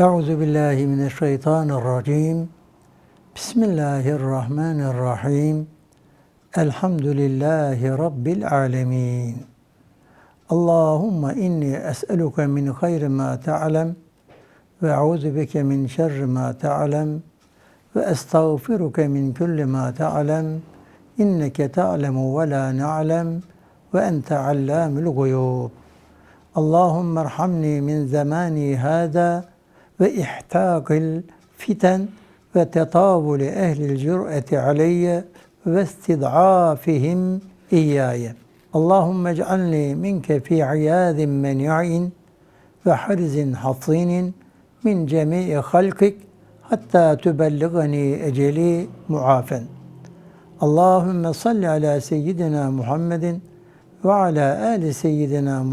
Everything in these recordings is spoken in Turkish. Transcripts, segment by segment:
Euzu billahi mineşşeytanirracim. Bismillahirrahmanirrahim. Elhamdülillahi rabbil alamin. Allahumma inni es'eluke min hayri ma ta'lem ve euzu bike min şerri ma ta'lem ve estağfiruke min kulli ma ta'lem inneke ta'lemu ve la na'lem ve ente allamul guyub. Allahümme erhamni min zamani hâdâ ve ihtâkil fiten ve tetâvuli ehlil cür'eti aleyye ve istid'afihim iyyâye. Allahümme ec'alni minke fi iyâzin men'in ve harzin hasinin min cemii halkik hatta tübelligani eceli muafen. Allahümme salli ala seyyidina Muhammedin ve ala ali seyyidina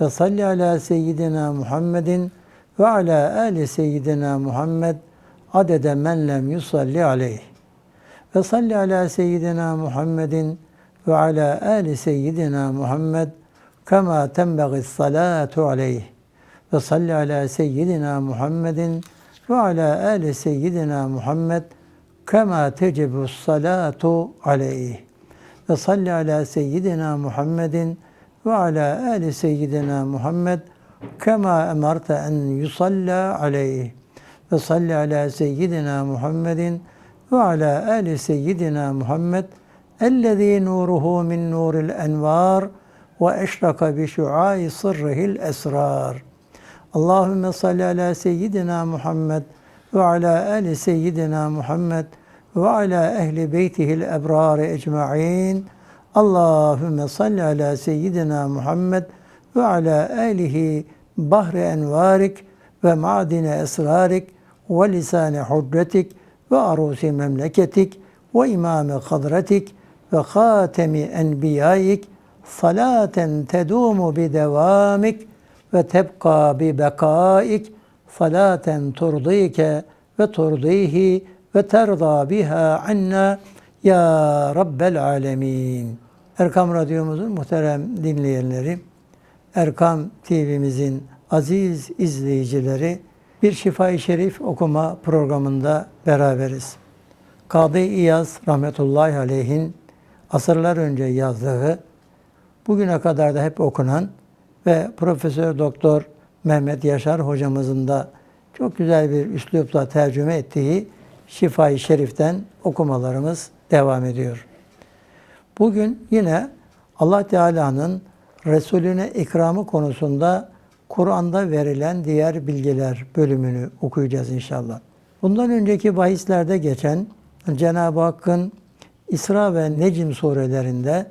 Ve salli ala seyyidina Muhammedin ve ala ali seyyidina Muhammed adede men lem yusalli aleyh. Ve salli ala seyyidina Muhammedin ve ala ali seyyidina Muhammed kema tenbeği salatu aleyh. Ve salli ala seyyidina Muhammedin ve ala ali seyyidina Muhammed kema tecibu salatu aleyh. Ve salli ala seyyidina Muhammedin ve ala ali seyyidina Muhammed kema emarte en yusalla aleyh ve salli ala seyyidina Muhammedin ve ala ali seyyidina Muhammed ellezî nuruhu min nuril envar ve eşraka bi şuai sırrihil esrar. Allahümme salli ala seyyidina Muhammed ve ala ali seyyidina Allahümme salli ala seyyidina Muhammed ve ala alihi bahri envarik ve madine esrarik ve lisane hudretik ve arusi memleketik ve imame kadretik ve hatemi enbiyaik salaten tedumu bi devamik ve tebka bi bekaik salaten turdike ve turdihi ve terda biha anna ya Rabbel alemin. Erkam Radyomuzun muhterem dinleyenleri, Erkam TV'mizin aziz izleyicileri, bir Şifa-i Şerif okuma programında beraberiz. Kadı İyaz rahmetullahi aleyhin asırlar önce yazdığı, bugüne kadar da hep okunan ve Profesör Doktor Mehmet Yaşar hocamızın da çok güzel bir üslupla tercüme ettiği Şifa-i Şerif'ten okumalarımız devam ediyor. Bugün yine Allah Teala'nın Resulüne ikramı konusunda Kur'an'da verilen diğer bilgiler bölümünü okuyacağız inşallah. Bundan önceki bahislerde geçen Cenab-ı Hakk'ın İsra ve Necm surelerinde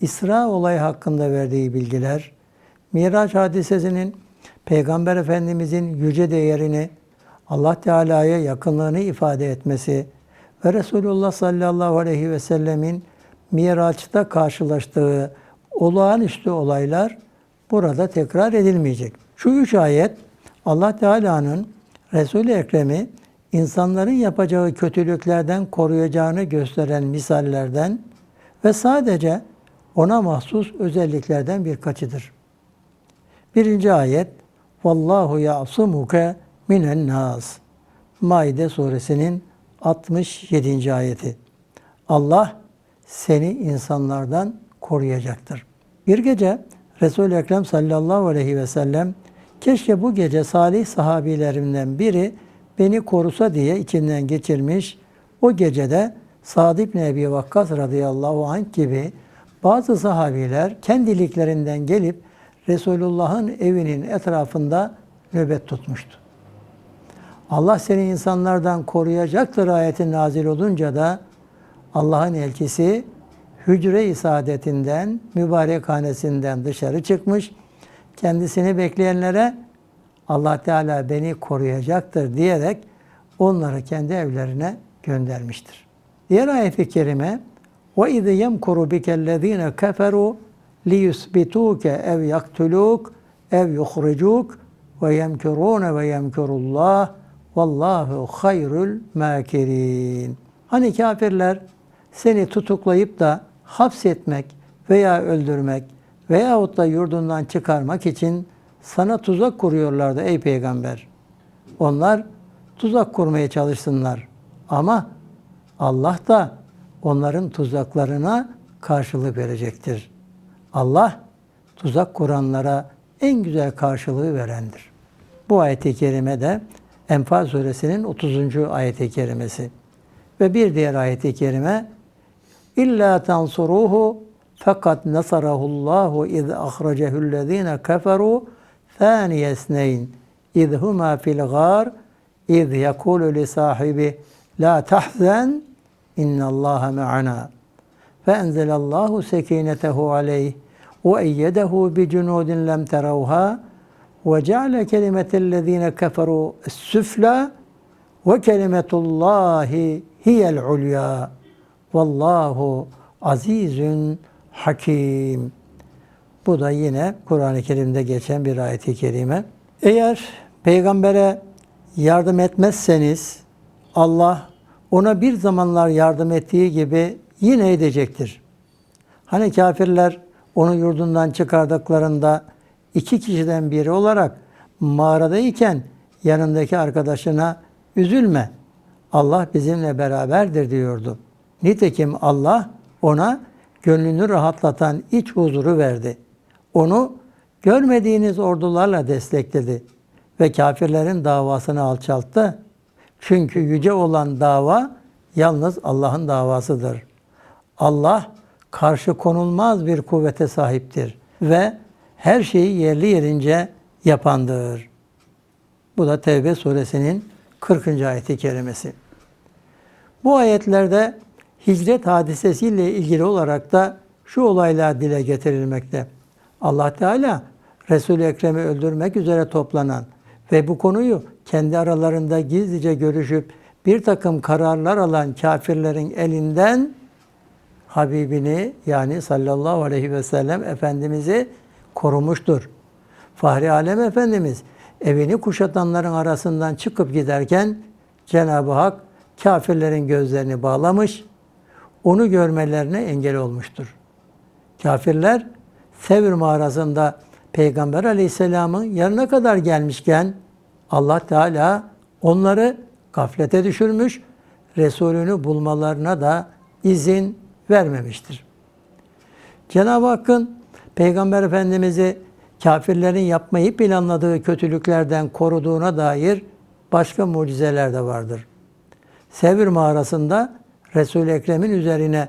İsra olayı hakkında verdiği bilgiler, Miraç hadisesinin Peygamber Efendimizin yüce değerini, Allah Teala'ya yakınlığını ifade etmesi ve Resulullah sallallahu aleyhi ve sellemin Miraç'ta karşılaştığı olağanüstü olaylar burada tekrar edilmeyecek. Şu üç ayet Allah Teala'nın Resul-i Ekrem'i insanların yapacağı kötülüklerden koruyacağını gösteren misallerden ve sadece ona mahsus özelliklerden birkaçıdır. Birinci ayet Vallahu ya'sumuke minen nas. Maide suresinin 67. ayeti. Allah seni insanlardan koruyacaktır. Bir gece Resul-i Ekrem sallallahu aleyhi ve sellem keşke bu gece salih sahabilerimden biri beni korusa diye içinden geçirmiş. O gecede Sa'd ibn Ebi Vakkas radıyallahu anh gibi bazı sahabiler kendiliklerinden gelip Resulullah'ın evinin etrafında nöbet tutmuştu. Allah seni insanlardan koruyacaktır ayeti nazil olunca da Allah'ın elçisi hücre-i saadetinden, mübarekhanesinden dışarı çıkmış. Kendisini bekleyenlere Allah Teala beni koruyacaktır diyerek onları kendi evlerine göndermiştir. Diğer ayet-i kerime وَاِذْ يَمْكُرُ بِكَ الَّذ۪ينَ كَفَرُوا لِيُسْبِتُوكَ اَوْ يَقْتُلُوكَ اَوْ يُخْرِجُوكَ وَيَمْكُرُونَ وَيَمْكُرُ اللّٰهِ Vallahu hayrul makirin. Hani kafirler seni tutuklayıp da hapsetmek veya öldürmek veyahut da yurdundan çıkarmak için sana tuzak kuruyorlardı ey peygamber. Onlar tuzak kurmaya çalışsınlar. Ama Allah da onların tuzaklarına karşılık verecektir. Allah tuzak kuranlara en güzel karşılığı verendir. Bu ayet-i kerime de Enfal suresinin 30. ayet-i kerimesi. Ve bir diğer ayet-i kerime İlla tansuruhu fakat nasarahullahu iz ahracehullezine keferu ثاني اثنين إذ هما في الغار إذ يقول لصاحبه لا تحزن إن الله معنا. فأنزل الله سكينته عليه وأيده بجنود لم تروها وجعل كلمة الذين كفروا السفلى وكلمة الله هي العليا. Vallahu azizün hakim. Bu da yine Kur'an-ı Kerim'de geçen bir ayeti kerime. Eğer peygambere yardım etmezseniz Allah ona bir zamanlar yardım ettiği gibi yine edecektir. Hani kafirler onu yurdundan çıkardıklarında iki kişiden biri olarak mağaradayken yanındaki arkadaşına üzülme. Allah bizimle beraberdir diyordu. Nitekim Allah ona gönlünü rahatlatan iç huzuru verdi. Onu görmediğiniz ordularla destekledi ve kafirlerin davasını alçalttı. Çünkü yüce olan dava yalnız Allah'ın davasıdır. Allah karşı konulmaz bir kuvvete sahiptir ve her şeyi yerli yerince yapandır. Bu da Tevbe suresinin 40. ayeti kerimesi. Bu ayetlerde hicret hadisesiyle ilgili olarak da şu olaylar dile getirilmekte. Allah Teala Resul-i Ekrem'i öldürmek üzere toplanan ve bu konuyu kendi aralarında gizlice görüşüp bir takım kararlar alan kafirlerin elinden Habibini yani sallallahu aleyhi ve sellem Efendimiz'i korumuştur. Fahri Alem Efendimiz evini kuşatanların arasından çıkıp giderken Cenab-ı Hak kafirlerin gözlerini bağlamış, onu görmelerine engel olmuştur. Kafirler Sevr mağarasında Peygamber Aleyhisselam'ın yanına kadar gelmişken Allah Teala onları gaflete düşürmüş, Resulünü bulmalarına da izin vermemiştir. Cenab-ı Hakk'ın Peygamber Efendimiz'i kafirlerin yapmayı planladığı kötülüklerden koruduğuna dair başka mucizeler de vardır. Sevr mağarasında Resul-i Ekrem'in üzerine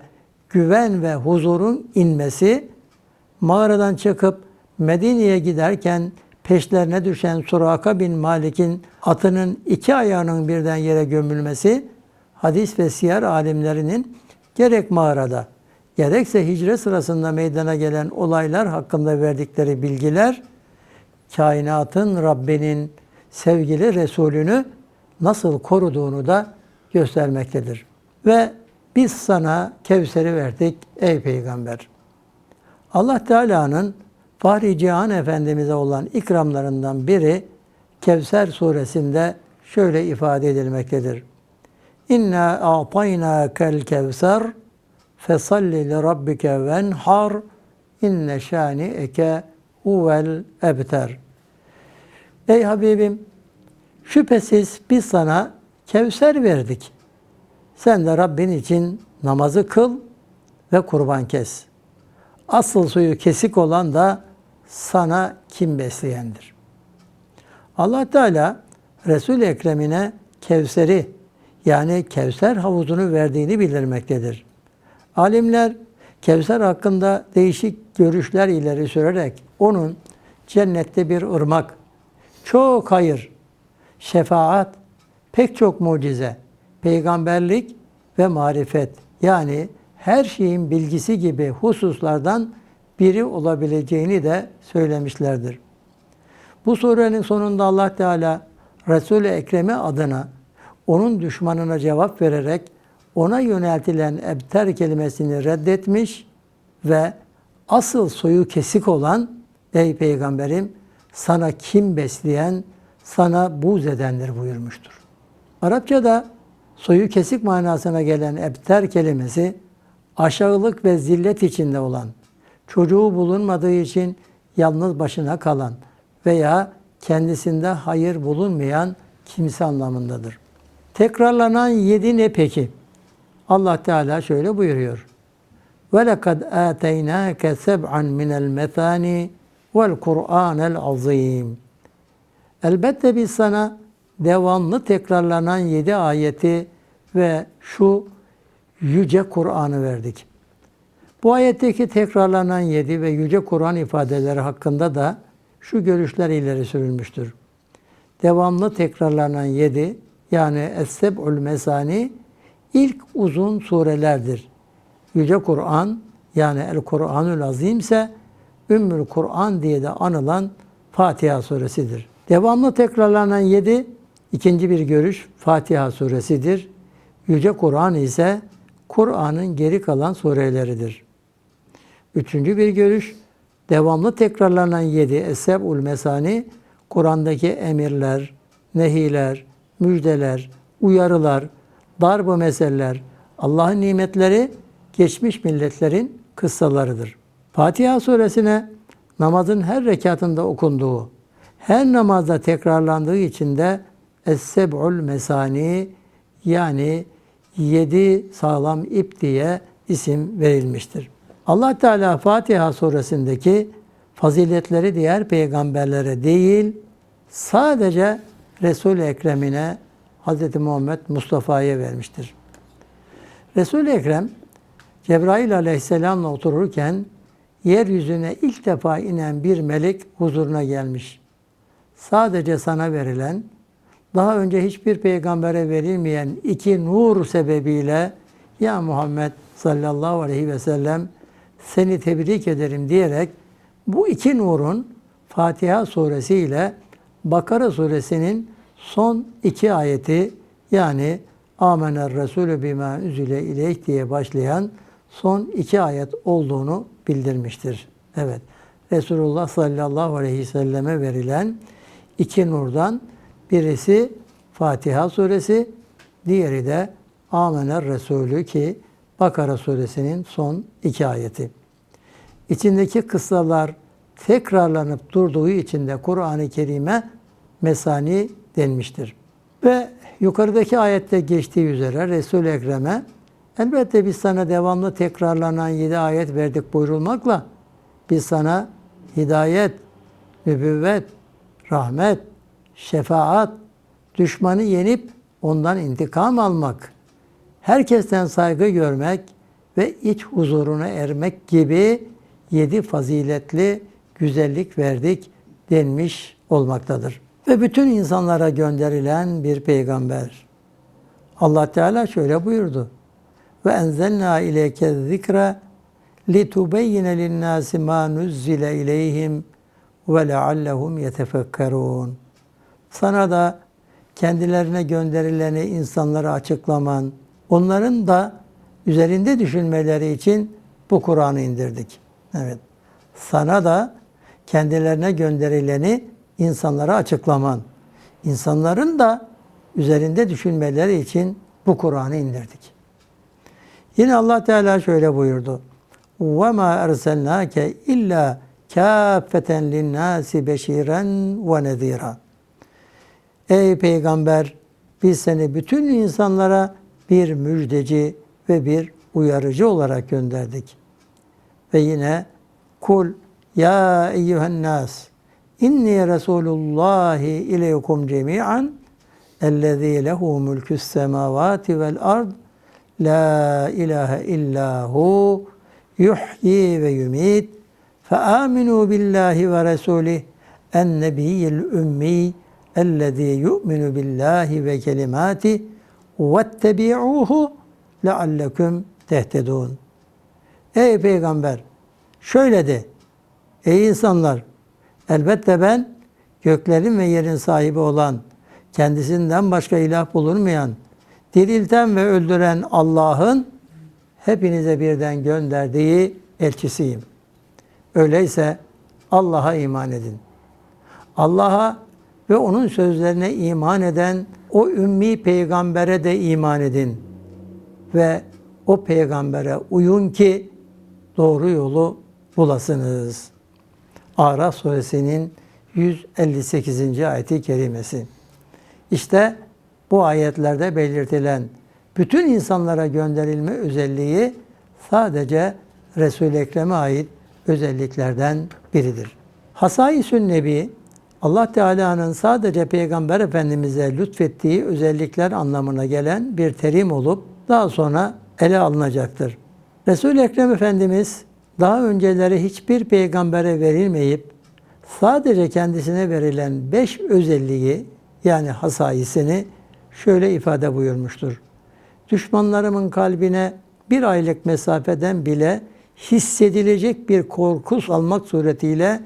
güven ve huzurun inmesi, mağaradan çıkıp Medine'ye giderken peşlerine düşen Suraka bin Malik'in atının iki ayağının birden yere gömülmesi, hadis ve siyer alimlerinin gerek mağarada gerekse hicret sırasında meydana gelen olaylar hakkında verdikleri bilgiler, kainatın Rabbinin sevgili Resulünü nasıl koruduğunu da göstermektedir. Ve biz sana Kevser'i verdik ey peygamber. Allah Teala'nın Fahri Cihan Efendimiz'e olan ikramlarından biri Kevser suresinde şöyle ifade edilmektedir. İnna a'tayna kel kevser fesalli li rabbike venhar inne şani eke huvel ebter. Ey Habibim şüphesiz biz sana Kevser verdik. Sen de Rabbin için namazı kıl ve kurban kes. Asıl suyu kesik olan da sana kim besleyendir. Allah Teala Resul-i Ekrem'ine Kevser'i yani Kevser havuzunu verdiğini bildirmektedir. Alimler Kevser hakkında değişik görüşler ileri sürerek onun cennette bir ırmak, çok hayır, şefaat, pek çok mucize, peygamberlik ve marifet yani her şeyin bilgisi gibi hususlardan biri olabileceğini de söylemişlerdir. Bu surenin sonunda Allah Teala Resul-i Ekrem'i adına onun düşmanına cevap vererek ona yöneltilen ebter kelimesini reddetmiş ve asıl soyu kesik olan ey peygamberim sana kim besleyen sana buz edendir buyurmuştur. Arapçada soyu kesik manasına gelen ebter kelimesi aşağılık ve zillet içinde olan, çocuğu bulunmadığı için yalnız başına kalan veya kendisinde hayır bulunmayan kimse anlamındadır. Tekrarlanan yedi ne peki? Allah Teala şöyle buyuruyor. وَلَقَدْ آتَيْنَاكَ سَبْعًا مِنَ الْمَثَانِ وَالْقُرْآنَ الْعَظِيمِ Elbette biz sana devamlı tekrarlanan yedi ayeti ve şu yüce Kur'an'ı verdik. Bu ayetteki tekrarlanan yedi ve yüce Kur'an ifadeleri hakkında da şu görüşler ileri sürülmüştür. Devamlı tekrarlanan yedi yani Es-Seb'ül Mesani ilk uzun surelerdir. Yüce Kur'an yani El Kur'anül Azim ise Ümmül Kur'an diye de anılan Fatiha suresidir. Devamlı tekrarlanan yedi ikinci bir görüş Fatiha suresidir. Yüce Kur'an ise Kur'an'ın geri kalan sureleridir. Üçüncü bir görüş devamlı tekrarlanan yedi Eseb'ul Mesani Kur'an'daki emirler, nehiler, müjdeler, uyarılar, darb-ı meseleler, Allah'ın nimetleri geçmiş milletlerin kıssalarıdır. Fatiha suresine namazın her rekatında okunduğu, her namazda tekrarlandığı için de Es-Seb'ul Mesani yani yedi sağlam ip diye isim verilmiştir. Allah Teala Fatiha suresindeki faziletleri diğer peygamberlere değil, sadece Resul-i Ekrem'ine Hz. Muhammed Mustafa'ya vermiştir. Resul-i Ekrem Cebrail aleyhisselamla otururken yeryüzüne ilk defa inen bir melek huzuruna gelmiş. Sadece sana verilen, daha önce hiçbir peygambere verilmeyen iki nur sebebiyle ya Muhammed sallallahu aleyhi ve sellem seni tebrik ederim diyerek bu iki nurun Fatiha suresi ile Bakara suresinin son iki ayeti yani Amener Resulü bima üzüle ileyh diye başlayan son iki ayet olduğunu bildirmiştir. Evet. Resulullah sallallahu aleyhi ve selleme verilen iki nurdan birisi Fatiha suresi, diğeri de Amener Resulü ki Bakara suresinin son iki ayeti. İçindeki kıssalar tekrarlanıp durduğu için de Kur'an-ı Kerim'e mesani denmiştir. Ve yukarıdaki ayette geçtiği üzere Resul-i Ekrem'e elbette biz sana devamlı tekrarlanan yedi ayet verdik buyurulmakla biz sana hidayet, nübüvvet, rahmet, şefaat, düşmanı yenip ondan intikam almak, herkesten saygı görmek ve iç huzuruna ermek gibi yedi faziletli güzellik verdik denmiş olmaktadır. Ve bütün insanlara gönderilen bir peygamber. Allah Teala şöyle buyurdu. Ve enzelna ileyke zikra litubeyyine linnâsi mâ nuzzile ileyhim ve leallehum yetefekkerûn. Sana da kendilerine gönderileni insanlara açıklaman, onların da üzerinde düşünmeleri için bu Kur'an'ı indirdik. Evet. Sana da kendilerine gönderileni insanlara açıklaman, insanların da üzerinde düşünmeleri için bu Kur'an'ı indirdik. Yine Allah Teala şöyle buyurdu. وَمَا أَرْسَلْنَاكَ اِلَّا كَافَّةً لِلنَّاسِ بَشِيرًا وَنَذ۪يرًا Ey Peygamber! Biz seni bütün insanlara bir müjdeci ve bir uyarıcı olarak gönderdik. Ve yine kul ya eyyühen nas inni resulullahi ileykum cemi'an ellezî lehu mülkü's semavati vel ard la ilahe illa hu yuhyi ve yumit fe aminu billahi ve resulih en nebiyyil ümmi yu'minu billahi ve kelimati vettebi'uhu leallekum tehtedun. Ey peygamber şöyle de ey insanlar elbette ben göklerin ve yerin sahibi olan kendisinden başka ilah bulunmayan dirilten ve öldüren Allah'ın hepinize birden gönderdiği elçisiyim. Öyleyse Allah'a iman edin. Allah'a ve onun sözlerine iman eden o ümmi peygambere de iman edin. Ve o peygambere uyun ki doğru yolu bulasınız. Araf suresinin 158. ayeti kerimesi. İşte bu ayetlerde belirtilen bütün insanlara gönderilme özelliği sadece Resul-i Ekrem'e ait özelliklerden biridir. Hasai Nebi Allah Teala'nın sadece Peygamber Efendimiz'e lütfettiği özellikler anlamına gelen bir terim olup daha sonra ele alınacaktır. Resul-i Ekrem Efendimiz daha önceleri hiçbir peygambere verilmeyip sadece kendisine verilen beş özelliği yani hasayisini şöyle ifade buyurmuştur. Düşmanlarımın kalbine bir aylık mesafeden bile hissedilecek bir korku salmak suretiyle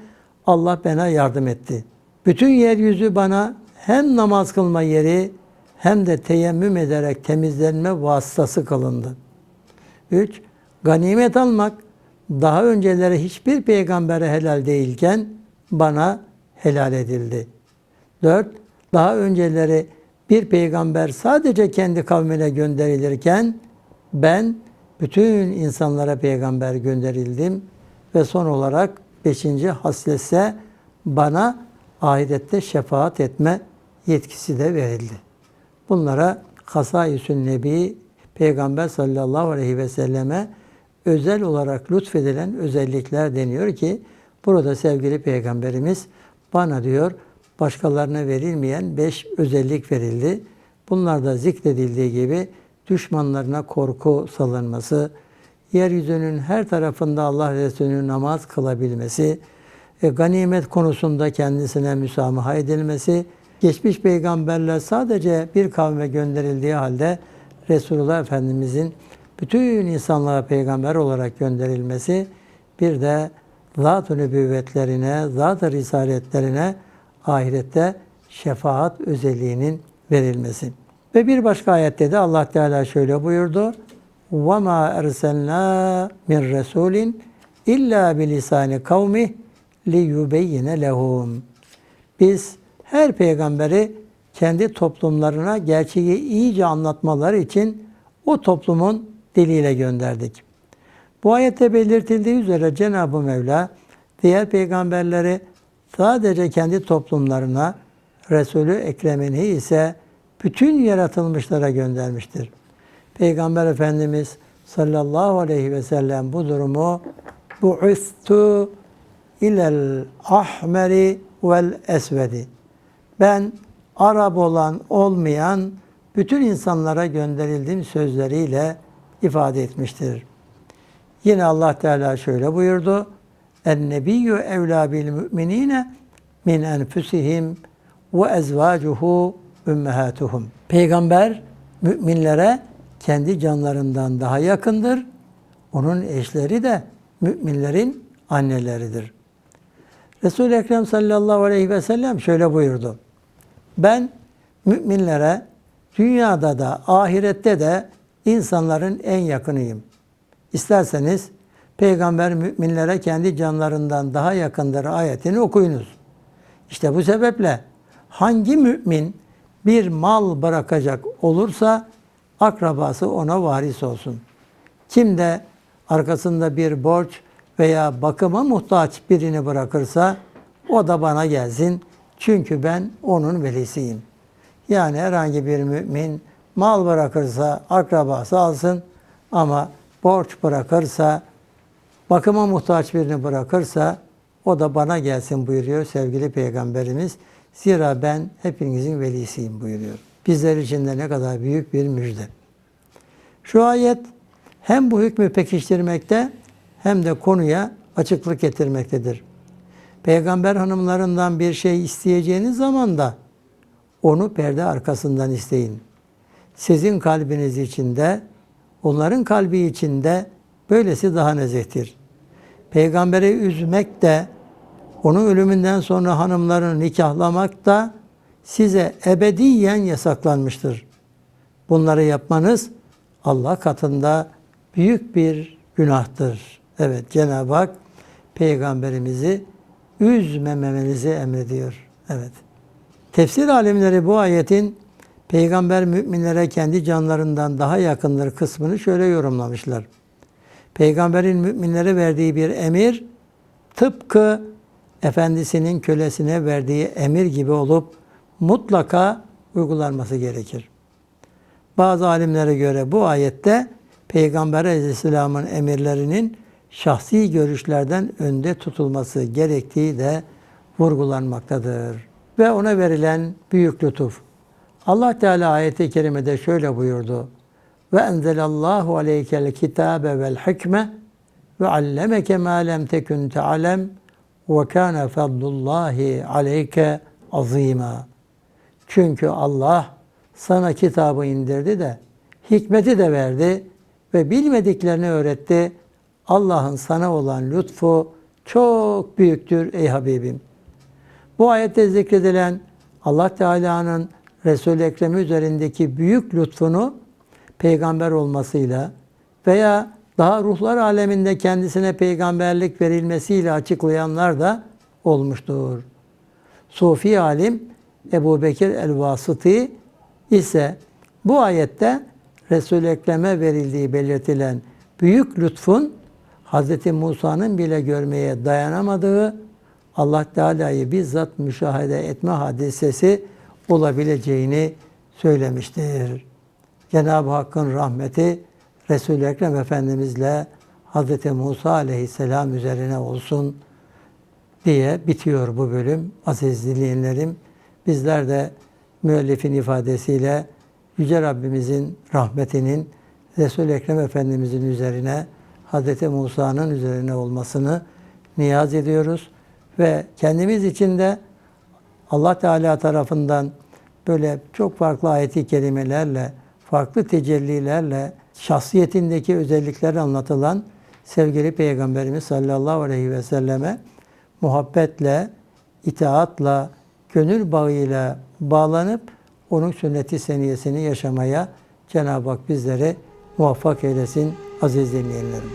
Allah bana yardım etti. Bütün yeryüzü bana hem namaz kılma yeri hem de teyemmüm ederek temizlenme vasıtası kılındı. 3. Ganimet almak daha önceleri hiçbir peygambere helal değilken bana helal edildi. 4. Daha önceleri bir peygamber sadece kendi kavmine gönderilirken ben bütün insanlara peygamber gönderildim ve son olarak beşinci hasletse bana ahirette şefaat etme yetkisi de verildi. Bunlara Hasai Nebi Peygamber sallallahu aleyhi ve selleme özel olarak lütfedilen özellikler deniyor ki burada sevgili peygamberimiz bana diyor başkalarına verilmeyen beş özellik verildi. Bunlar da zikredildiği gibi düşmanlarına korku salınması, yeryüzünün her tarafında Allah Resulü'nün namaz kılabilmesi, e, ganimet konusunda kendisine müsamaha edilmesi, geçmiş peygamberler sadece bir kavme gönderildiği halde Resulullah Efendimizin bütün insanlığa peygamber olarak gönderilmesi, bir de zat-ı nübüvvetlerine, zat-ı risaletlerine ahirette şefaat özelliğinin verilmesi. Ve bir başka ayette de Allah Teala şöyle buyurdu. وَمَا اَرْسَلْنَا مِنْ رَسُولٍ اِلَّا بِلِسَانِ قَوْمِهِ li yubeyyine lehum. Biz her peygamberi kendi toplumlarına gerçeği iyice anlatmaları için o toplumun diliyle gönderdik. Bu ayette belirtildiği üzere Cenab-ı Mevla diğer peygamberleri sadece kendi toplumlarına, Resulü Ekrem'ini ise bütün yaratılmışlara göndermiştir. Peygamber Efendimiz sallallahu aleyhi ve sellem bu durumu bu üstü ilel ahmeri vel esvedi. Ben Arap olan olmayan bütün insanlara gönderildiğim sözleriyle ifade etmiştir. Yine Allah Teala şöyle buyurdu. En nebiyyü evlâ bil müminine min enfusihim ve ezvacuhu ümmehatuhum. Peygamber müminlere kendi canlarından daha yakındır. Onun eşleri de müminlerin anneleridir. Resul-i Ekrem sallallahu aleyhi ve sellem şöyle buyurdu. Ben müminlere dünyada da ahirette de insanların en yakınıyım. İsterseniz peygamber müminlere kendi canlarından daha yakındır ayetini okuyunuz. İşte bu sebeple hangi mümin bir mal bırakacak olursa akrabası ona varis olsun. Kim de arkasında bir borç veya bakıma muhtaç birini bırakırsa o da bana gelsin. Çünkü ben onun velisiyim. Yani herhangi bir mümin mal bırakırsa akrabası alsın ama borç bırakırsa, bakıma muhtaç birini bırakırsa o da bana gelsin buyuruyor sevgili Peygamberimiz. Zira ben hepinizin velisiyim buyuruyor. Bizler için de ne kadar büyük bir müjde. Şu ayet hem bu hükmü pekiştirmekte hem de konuya açıklık getirmektedir. Peygamber hanımlarından bir şey isteyeceğiniz zaman da onu perde arkasından isteyin. Sizin kalbiniz içinde, onların kalbi içinde böylesi daha nezihtir. Peygamberi üzmek de, onun ölümünden sonra hanımlarını nikahlamak da size ebediyen yasaklanmıştır. Bunları yapmanız Allah katında büyük bir günahtır. Evet Cenab-ı Hak peygamberimizi üzmemenizi emrediyor. Evet. Tefsir alimleri bu ayetin peygamber müminlere kendi canlarından daha yakındır kısmını şöyle yorumlamışlar. Peygamberin müminlere verdiği bir emir tıpkı efendisinin kölesine verdiği emir gibi olup mutlaka uygulanması gerekir. Bazı alimlere göre bu ayette Peygamber Aleyhisselam'ın emirlerinin şahsi görüşlerden önde tutulması gerektiği de vurgulanmaktadır. Ve ona verilen büyük lütuf. Allah Teala ayeti kerimede şöyle buyurdu. Ve enzelallahu aleykel kitabe vel hikme ve allemeke ma lem tekun te'alem ve kana fadlullahi aleyke azima. Çünkü Allah sana kitabı indirdi de hikmeti de verdi ve bilmediklerini öğretti. Allah'ın sana olan lütfu çok büyüktür ey Habibim. Bu ayette zikredilen Allah Teala'nın Resul-i Ekrem üzerindeki büyük lütfunu peygamber olmasıyla veya daha ruhlar aleminde kendisine peygamberlik verilmesiyle açıklayanlar da olmuştur. Sufi alim Ebu Bekir el-Vasıtı ise bu ayette Resul-i Ekrem'e verildiği belirtilen büyük lütfun Hz. Musa'nın bile görmeye dayanamadığı Allah Teala'yı bizzat müşahede etme hadisesi olabileceğini söylemiştir. Cenab-ı Hakk'ın rahmeti Resul-i Ekrem Efendimizle Hz. Musa aleyhisselam üzerine olsun diye bitiyor bu bölüm. Aziz dinleyenlerim, bizler de müellifin ifadesiyle Yüce Rabbimizin rahmetinin Resul-i Ekrem Efendimizin üzerine Hz. Musa'nın üzerine olmasını niyaz ediyoruz. Ve kendimiz için de Allah Teala tarafından böyle çok farklı ayeti kelimelerle, farklı tecellilerle şahsiyetindeki özellikler anlatılan sevgili Peygamberimiz sallallahu aleyhi ve selleme muhabbetle, itaatla, gönül bağıyla bağlanıp onun sünneti seniyesini yaşamaya Cenab-ı Hak bizleri muvaffak eylesin aziz dinleyenlerim.